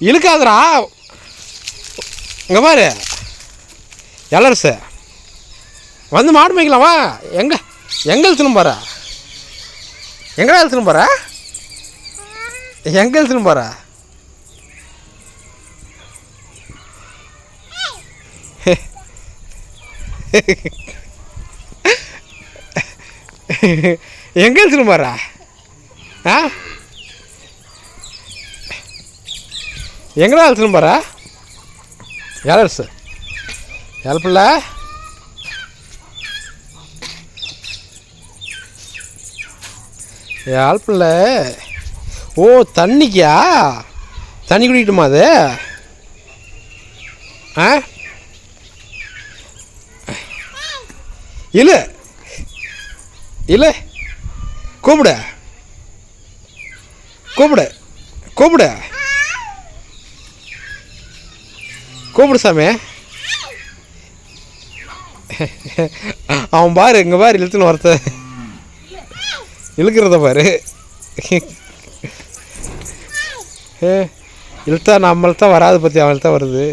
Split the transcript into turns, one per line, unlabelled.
இழுக்காதரா இங்கே பாரு. எலர்ஸு வந்து மாடு மேய்க்கலாம் வா. எங்கே எங்கே இழுத்துன்னு போகிற எங்கடா இழுத்துன்னு போகிற எங்கே இழுத்துன்னு போகிற எங்கே இழுத்துன்னு போகிற ஆ? எங்கடா அழைச்சின்னு போகிற எலர்ஸு ஹெல்ப்பில்ல ஹெல்ப்பில்ல ஓ தண்ணிக்கா? தண்ணி குடிக்கட்டுமா அது? ஆ? இல்லை இல்லை கூப்பிடு. கூப்பிடு. கூப்பிடு. கூப்பிடு சாமி. அவன் பாரு இங்கே பாரு இழுத்துன்னு ஒருத்த இழுக்கிறத பாரு. ஏ இழுத்தா நம்மள்தான் வராது பற்றி அவள்தான் வருது.